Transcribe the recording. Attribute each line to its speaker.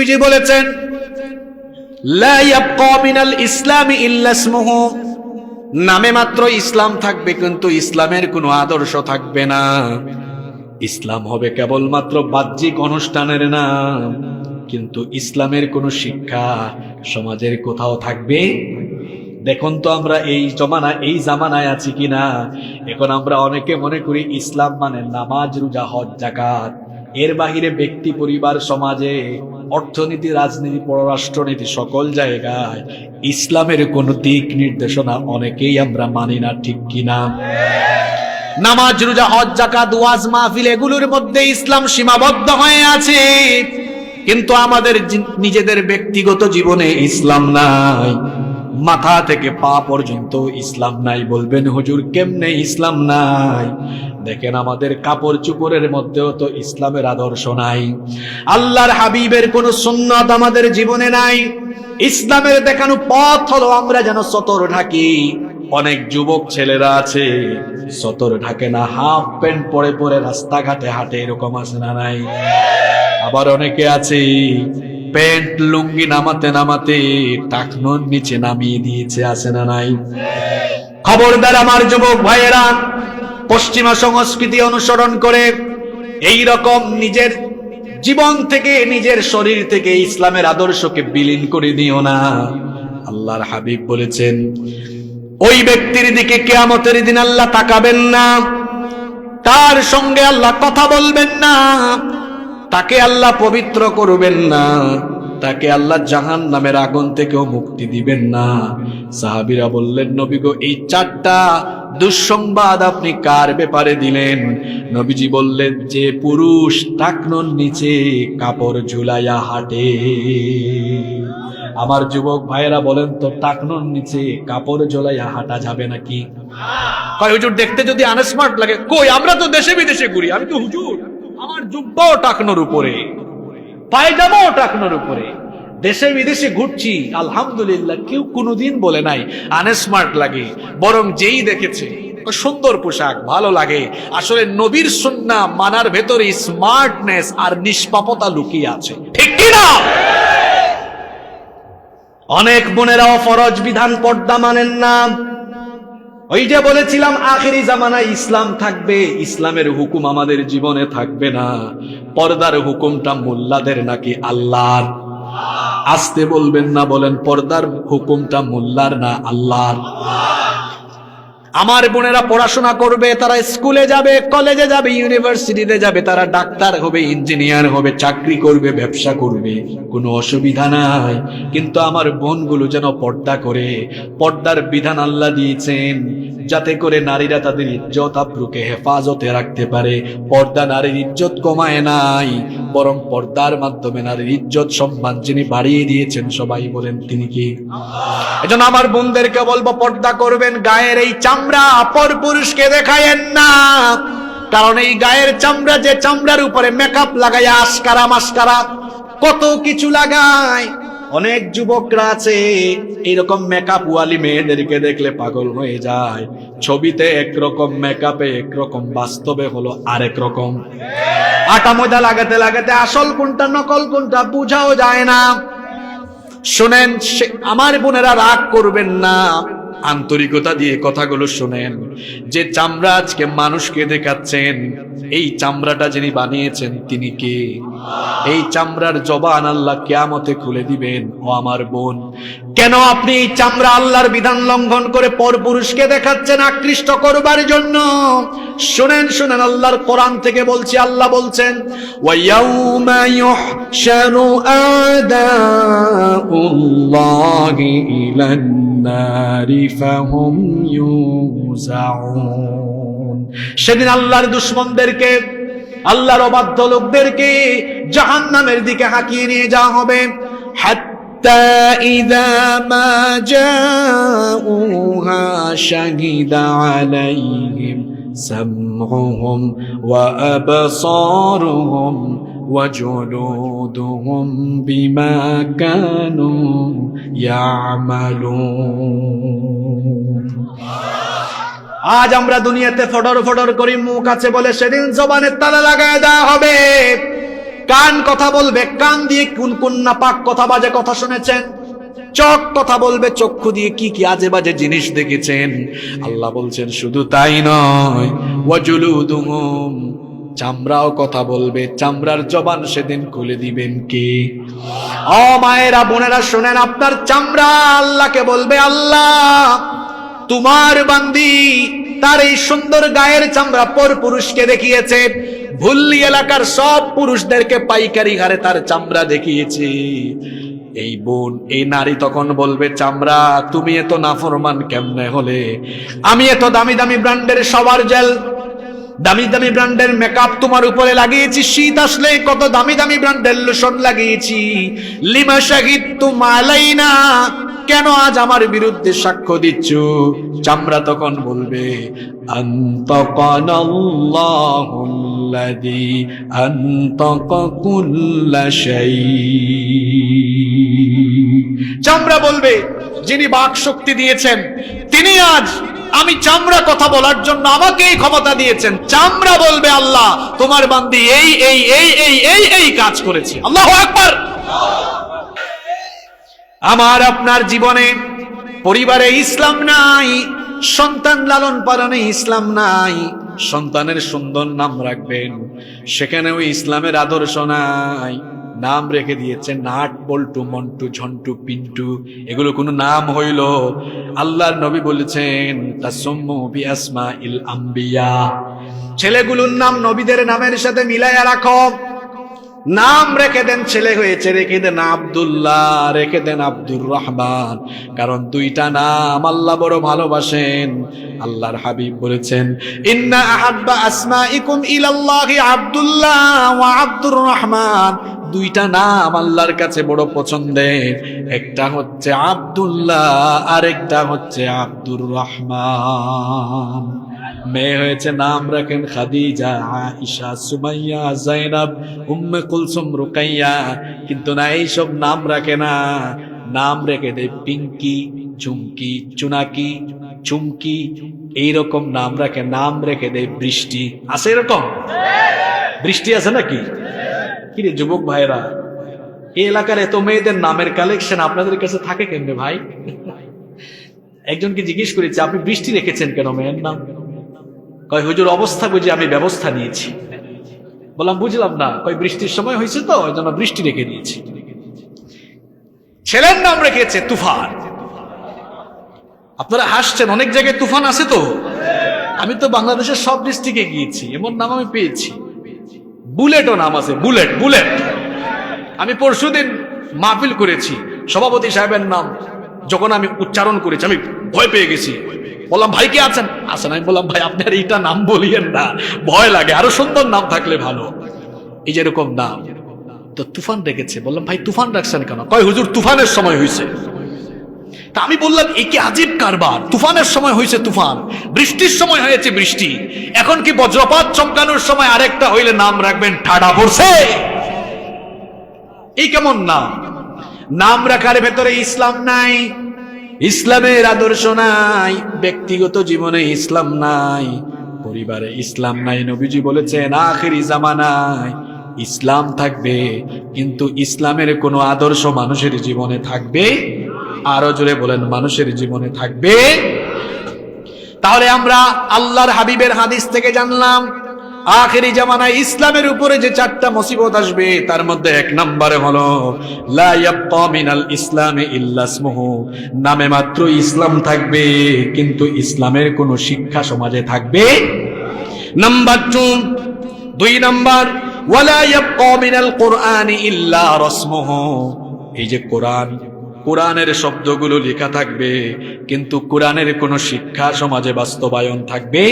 Speaker 1: নবীজি বলেছেন নামে মাত্র ইসলাম থাকবে, কিন্তু ইসলামের কোনো আদর্শ থাকবে না। ইসলাম হবে কেবলমাত্র বাহ্যিক অনুষ্ঠানের নাম, কিন্তু ইসলামের কোনো শিক্ষা সমাজের কোথাও থাকবে? দেখুন তো আমরা এই জমানা, এই জামানায় আছি কিনা। এখন আমরা অনেকে মনে করি ইসলাম মানে নামাজ, রোজা, হজ জাকাত এর বাহিরে ব্যক্তি, পরিবার, সমাজে অর্থনীতি, রাজনীতি, পররাষ্ট্রনীতি সকল জায়গায় ইসলামের কোন দিক নির্দেশনা অনেকেই আমরা মানি না, ঠিক কিনা? নামাজ, রোজা, হজ জাকাত ওয়াজ, মাহফিল, এগুলোর মধ্যে ইসলাম সীমাবদ্ধ হয়ে আছে। কিন্তু আমাদের নিজেদের ব্যক্তিগত জীবনে ইসলাম নাই। মাথা থেকে পা পর্যন্ত ইসলাম নাই। বলবেন, হুজুর, কেমনে ইসলাম নাই? দেখেন, আমাদের কাপড় চুপড়ের মধ্যেও তো ইসলামের আদর্শ নাই। আল্লাহর হাবিবের কোন সুন্নত আমাদের জীবনে নাই। ইসলামের দেখানো পথ হলো আমরা যেন সতর ঢাকি। অনেক যুবক ছেলেরা আছে, সতর ঢাকে না, হাফ প্যান্ট পরে পরে রাস্তাঘাটে হাঁটে, এরকম আছে না নাই? আবার অনেকে আছে প্যান্ট লুঙ্গি নামাতে নামাতে টাকনোর নিচে নামিয়ে দিয়েছে, আছে না নাই? খবরদার আমার যুবক ভাইয়েরা, পশ্চিমা সংস্কৃতি অনুসরণ করে এই রকম নিজের জীবন থেকে, নিজের শরীর থেকে ইসলামের আদর্শকে বিলীন করে দিও না। আল্লাহর হাবিব বলেছেন, ওই ব্যক্তির দিকে কেয়ামতের দিন আল্লাহ তাকাবেন না, তার সঙ্গে আল্লাহ কথা বলবেন না। তাকে আল্লাহ পবিত্র করবেন না। তাকে আল্লাহ জাহান নামের আগুন থেকেও মুক্তি দিবেন না। সাহাবিরা বললেন, নবী গো, এই চারটা দুঃসংবাদ আপনি কার ব্যাপারে দিলেন? নবীজি বললেন, যে পুরুষ টাকনোর নিচে কাপড় ঝুলাইয়া হাঁটে। আমার যুবক ভাইয়েরা বলেন তো, টাকনোর নিচে কাপড় ঝোলাইয়া হাঁটা যাবে নাকি? হুজুর, দেখতে যদি আনস্মার্ট লাগে, কই, আমরা তো দেশে বিদেশে ঘুরি, আমি তো হুজুর। আমার জুব্বাও টাকনোর উপরে, পায়জামাও টাকনোর উপরে। দেশে বিদেশে ঘুরছি, আলহামদুলিল্লাহ, কেউ কোনোদিন বলে নাই, আনস্মার্ট লাগে, বরং যেই দেখেছে সুন্দর পোশাক, ভালো লাগে। আসলে নবীর সুন্না মানার ভেতরে স্মার্টনেস আর নিষ্পাপতা লুকিয়ে আছে। ঠিক কি না? অনেক বোনেরাও ফরজ বিধান পর্দা মানেন না। ওই যে বলেছিলাম, আখেরি জামানায় ইসলাম থাকবে, ইসলামের হুকুম আমাদের জীবনে থাকবে না। পর্দার হুকুমটা মোল্লাদের নাকি আল্লাহর? আসতে বলবেন না, বলেন, পর্দার হুকুমটা মোল্লার না আল্লাহর? আমার বোনেরা পড়াশোনা করবে, তারা স্কুলে যাবে, কলেজে যাবে, ইউনিভার্সিটিতে যাবে, তারা ডাক্তার হবে, ইঞ্জিনিয়ার হবে, চাকরি করবে, ব্যবসা করবে, কোনো অসুবিধা নাই। কিন্তু আমার বোনগুলো যেন পর্দা করে, পর্দার বিধান আল্লাহ দিয়েছেন যাতে করে নারীরা তাদের ইজ্জত আব্রুকে হেফাজতে রাখতে পারে। পর্দা নারীর ইজ্জত কমায় নাই, বরং পর্দার মাধ্যমে নারীর ইজ্জত সম্মান যিনি বাড়িয়ে দিয়েছেন, সবাই বলেন তিনি কি? এজন্য আমার বোনদেরকে বলব, পর্দা করবেন, গায়ের এই চামড়া অপর পুরুষকে দেখায়েন না। কারণ এই গায়ের চামড়া যে চামড়ার উপরে মেকআপ লাগায় আসকারা মাস্কারা কত কিছু লাগায়। অনেক যুবকরা আছে এরকম মেকআপ ওয়ালি মেয়েদেরকে দেখলে পাগল হয়ে যায়। ছবিতে একরকম মেকআপে একরকম বাস্তবে হলো আরেক রকম। আটা ময়দা লাগাতে লাগাতে আসল কোনটা, নকল কোনটা বুঝাও যায় না। শোনেন আমার বোনেরা রাগ করবেন না। আন্তরিকতা দিয়ে কথাগুলো শোনেন। যে চামড়া আজকে মানুষকে দেখাচ্ছেন, এই চামড়াটা যিনি বানিয়েছেন তিনি কে? এই চামড়ার জবান আল্লাহ কেয়ামতে খুলে দিবেন, ও আমার বোন। কেন আপনি এই চামড়া আল্লাহর বিধান লঙ্ঘন করে পরপুরুষকে দেখাচ্ছেন আকৃষ্ট করবার জন্য? শুনেন শুনেন, আল্লাহর কোরআন থেকে বলছি, আল্লাহ বলছেন ওয়াইয়াউমা ইউহশারু আদাউল্লাহি ইলান নারি ফাহুম ইউজাউন সেদিন আল্লাহর দুশমনদেরকে আল্লাহর অবাধ্য লোকদেরকে জাহান্নামের দিকে হাঁকিয়ে নিয়ে যাওয়া হবে حتى إذا ما جاءوها شهد عليهم سمعهم وأبصارهم وجلودهم بما كانوا يعملون আজ আমরা দুনিয়াতে ফটর ফটর করি মুখ আছে বলে সেদিন জবানের তালা লাগায় দেওয়া হবে কান কথা বলবে কান দিয়ে কোন কোন নাপাক কথা বাজে কথা শুনেছেন চোখ কথা বলবে চক্ষু দিয়ে কি কি আজে বাজে জিনিস দেখেছেন আল্লাহ বলছেন শুধু তাই নয় ওয়াজুলুদুহুম চামড়াও কথা বলবে, চামড়ার জবান সেদিন খুলে দিবেন কে? ও মায়েরা, বোনেরা, শোনেন, আপনার চামড়া আল্লাহকে বলবে, আল্লাহ, তোমার বান্দি তার এই সুন্দর গায়ের চামড়া পর পুরুষকে দেখিয়েছে, ভুল্লি এলাকার সব পুরুষদেরকে পাইকারি হারে তার চামড়া দেখিয়েছে। এই বোন, এই নারী তখন বলবে, চামড়া, তুমি এত নাফরমান কেমনে হলে? আমি এত দামি দামি ব্র্যান্ডের সবার জেল দামি দামি ব্র্যান্ডের মেকআপ তোমার উপরে লাগিয়েছি। শীত আসলে কত দামি দামি ব্র্যান্ডের লোশন লাগিয়েছি। লিমা শাহিদ তুমালাই না। কেন আজ আমার বিরুদ্ধে সাক্ষ্য দিচ্ছ? চামড়া তখন বলবে, আন্তকানাল্লাহুল্লাযী আন্তকা কুল্লা চামড়া বলবে, যিনি বাক শক্তি দিয়েছেন, তিনি আজ আমি চামড়া কথা বলার জন্য আমাকে এই ক্ষমতা দিয়েছেন। চামড়া বলবে আল্লাহ, তোমার বান্দি এই এই এই এই এই এই কাজ করেছে। আল্লাহ একবার আমার আপনার জীবনে পরিবারে ইসলাম নাই, সন্তান লালন পালনে ইসলাম নাই। সন্তানের সুন্দর নাম রাখবেন, সেখানেও ইসলামের আদর্শ নাই। নাম রেখে দিয়েছেন, নাট, বল্টু, মন্টু, ঝন্টু, পিন্টু, এগুলো কোনো নাম হইল। আল্লাহর নবী বলেছেন আম্বিয়া। ছেলেগুলোর নাম নবীদের নামের সাথে মিলাইয়া রাখো। নাম রেখে দেন ছেলে হয়েছে, রেখে দেন আব্দুল্লাহ, রেখে দেন আব্দুর রহমান। কারণ দুইটা নাম আল্লাহ বড় ভালোবাসেন। আল্লাহর হাবিব বলেছেন, ইন্না আহাব্বা আসমাইকুম ইলাল্লাহি আব্দুল্লাহ ওয়া আব্দুর রহমান। দুইটা নাম আল্লাহর কাছে বড় পছন্দের। একটা হচ্ছে আব্দুল্লাহ, আরেকটা হচ্ছে আব্দুর রহমান। মেয়ে হয়েছে নাম রাখেন খাদিজা আইসা সুমাইয়া, জাইনাব, উম্মে কুলসুম, রুকাইয়া। কিন্তু না, এইসব নাম রাখে না। নাম রেখে দেয় পিঙ্কি, ঝুমকি, চুনাকি, চুমকি। এইরকম নাম রাখে, নাম রেখে দেয় বৃষ্টি। আছে এরকম? বৃষ্টি আছে নাকি? কিরে যুবক ভাইরা এই এলাকার এত মেয়েদের নামের কালেকশন আপনাদের কাছে থাকে কেমনে ভাই? একজনকে জিজ্ঞেস করেছে, আপনি বৃষ্টি রেখেছেন কেন, মেয়ের নাম? কয়, হুজুর, অবস্থা বুঝে আমি ব্যবস্থা নিয়েছি। বললাম, বুঝলাম না। কয়, বৃষ্টির সময় হয়েছে তো, ওই জন্য বৃষ্টি রেখে দিয়েছি। ছেলের নাম রেখেছে তুফান। আপনারা হাসছেন, অনেক জায়গায় তুফান আছে তো? আমি তো বাংলাদেশের সব ডিস্ট্রিক্টে গিয়েছি, এমন নাম আমি পেয়েছি। বুলেটও নাম আছে, বুলেট বুলেট। আমি পরশুদিন মাহফিল করেছি, সভাপতি সাহেবের নাম, যখন আমি উচ্চারণ করেছি, আমি ভয় পেয়ে গেছি। বললাম, ভাই, কে আছেন? আছেন আমি। বললাম, ভাই, আপনার এইটা নাম বলিয়েন না। ভয় লাগে, আরও সুন্দর নাম থাকলে ভালো। এই যেরকম নাম, তো তুফান রেখেছে বললাম, ভাই, তুফান রাখছেন কেন? কয়, হুজুর, তুফানের সময় হয়েছে তা আমি বললাম এ কি আজীব কারবার, তুফানের সময় হয়েছে তুফান, বৃষ্টির সময় হয়েছে বৃষ্টি। এখন কি বজ্রপাত চমকানোর সময় আরেকটা হইলে নাম রাখবেন ঠাডা পড়ছে এই কেমন নাম? নাম রাখার ভেতরে ইসলাম নাই ইসলামের আদর্শ নাই, ব্যক্তিগত জীবনে ইসলাম নাই, পরিবারে ইসলাম নাই, নবীজি বলেছেন, আখেরি জামানায় ইসলাম থাকবে, কিন্তু ইসলামের কোনো আদর্শ মানুষের জীবনে থাকবে, আরও জোরে বলেন, মানুষের জীবনে থাকবে। তাহলে আমরা আল্লাহর হাবিবের হাদিস থেকে জানলাম আখেরি জামানায় ইসলামের উপরে যে চারটা মুসিবত আসবে, তার মধ্যে এক নম্বরে হলো মিনাল ইসলামে ইল্লা ইসমুহু। নামে মাত্র ইসলাম থাকবে, কিন্তু ইসলামের কোনো শিক্ষা সমাজে থাকবে। নাম্বার টু দুই নাম্বার, ওয়ালা মিনাল কোরআনি ইল্লা রসমুহু। এই যে কোরআন, কোরআনের শব্দগুলো লেখা থাকবে, কিন্তু কোরআনের কোনো শিক্ষা সমাজে বাস্তবায়ন থাকবে